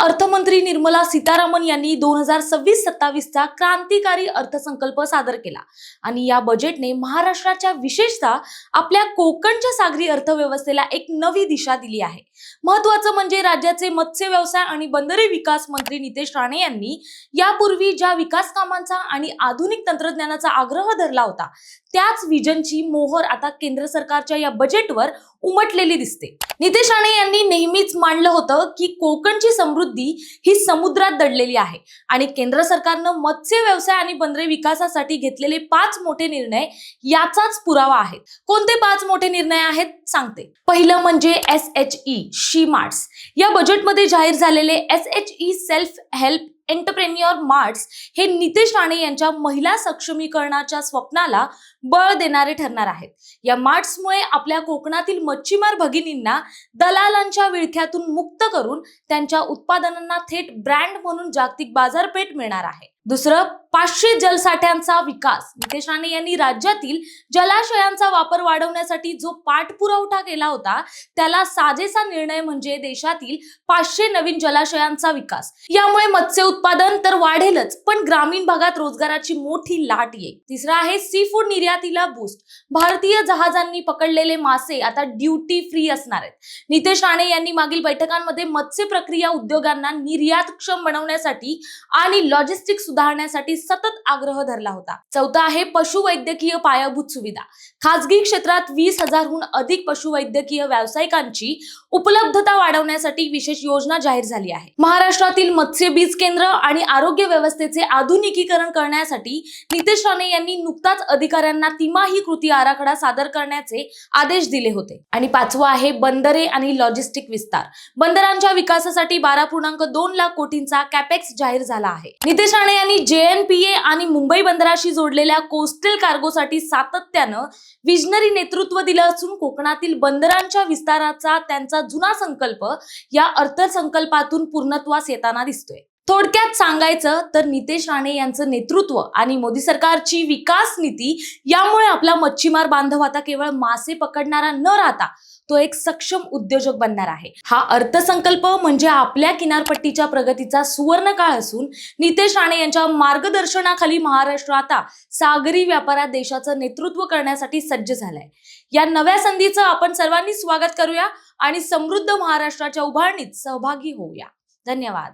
अर्थमंत्री निर्मला सीतारामन यांनी दोन हजार सव्वीस सत्तावीसचा क्रांतिकारी अर्थसंकल्प सादर केला. आणि या बजेटने महाराष्ट्राच्या विशेषतः आपल्या कोकणच्या सागरी अर्थव्यवस्थेला एक नवी दिशा दिली आहे. महत्वाचं म्हणजे राज्याचे मत्स्य व्यवसाय आणि बंदरे विकास मंत्री नितेश राणे यांनी यापूर्वी ज्या विकास कामांचा आणि आधुनिक तंत्रज्ञानाचा आग्रह धरला होता त्याच विजनची मोहर आता केंद्र सरकारच्या या बजेटवर उमटलेली दिसते. नितेश राणे यांनी नेहमीच मांडलं होतं की कोकणची समृद्धी ही समुद्रात दडलेली आहे. आणि केंद्र सरकारनं मत्स्य व्यवसाय आणि बंदरे विकासासाठी घेतलेले पाच मोठे निर्णय याचाच पुरावा आहे कोणते पाच मोठे निर्णय आहेत? सांगते. पहिलं म्हणजे S H E she marts या बजेटमध्ये जाहीर झालेले S H E self help entrepreneur marts हे नितेश राणे यांच्या महिला सक्षमीकरणाच्या स्वप्नाला बळ देणारे ठरणार आहेत. या मार्ट्समुळे आपल्या कोकणातील मच्छीमार भगिनींना दलालांच्या विळख्यातून मुक्त करून त्यांच्या उत्पादनांना थेट ब्रँड म्हणून जागतिक बाजारपेठ मिळणार आहे. दुसरं पाचशे जलसाठ्यांचा विकास. नितेश राणे यांनी राज्यातील जलाशयांचा वापर वाढवण्यासाठी जो पाठपुरवठा केला होता त्याला साजेसा निर्णय म्हणजे देशातील पाचशे नवीन जलाशयांचा विकास. यामुळे मत्स्य उत्पादन तर वाढेलच पण ग्रामीण भागात रोजगाराची मोठी लाट येईल. तिसरा आहे सी फूड निर्यातीला बूस्ट भारतीय जहाजांनी पकडलेले मासे आता ड्युटी फ्री असणार आहेत. नितेश राणे यांनी मागील बैठकांमध्ये मत्स्य प्रक्रिया उद्योगांना निर्यातक्षम बनवण्यासाठी आणि लॉजिस्टिक सुधारण्यासाठी सतत आग्रह धरला होता. चौथा आहे पशुवैद्यकीय पायाभूत सुविधा. खासगी क्षेत्रात वीस हजारहून अधिक पशुवैद्यकीय व्यावसायिकांची उपलब्धता वाढवण्यासाठी विशेष योजना जाहीर झाली आहे. महाराष्ट्रातील मत्स्य बीज केंद्र आणि आरोग्य व्यवस्थेचे आधुनिकीकरण करण्यासाठी नितेश राणे यांनी नुकताच अधिकाऱ्यांना तिमाही कृती आराखडा सादर करण्याचे आदेश दिले होते. आणि पाचवा आहे बंदरे आणि लॉजिस्टिक विस्तार. बंदरांच्या विकासासाठी बारा पूर्णांक दोन लाख कोटींचा कॅपेक्स जाहीर झाला आहे. नितेश राणे यांनी आयपीए आणि मुंबई बंदराशी जोडलेल्या कोस्टल कार्गोसाठी सातत्यानं विजनरी नेतृत्व दिलं असून कोकणातील बंदरांच्या विस्ताराचा त्यांचा जुना संकल्प या अर्थसंकल्पातून पूर्णत्वास येताना दिसतोय. थोडक्यात सांगायचं तर नितेश राणे यांचं नेतृत्व आणि मोदी सरकारची विकास नीती यामुळे आपला मच्छीमार बांधव आता केवळ मासे पकडणारा न राहता तो एक सक्षम उद्योजक बनणार आहे. हा अर्थसंकल्प म्हणजे आपल्या किनारपट्टीच्या प्रगतीचा सुवर्ण काळ असून नितेश राणे यांच्या मार्गदर्शनाखाली महाराष्ट्र आता सागरी व्यापारात देशाचं नेतृत्व करण्यासाठी सज्ज झालाय. या नव्या संधीचं आपण सर्वांनी स्वागत करूया आणि समृद्ध महाराष्ट्राच्या उभारणीत सहभागी होऊया. धन्यवाद.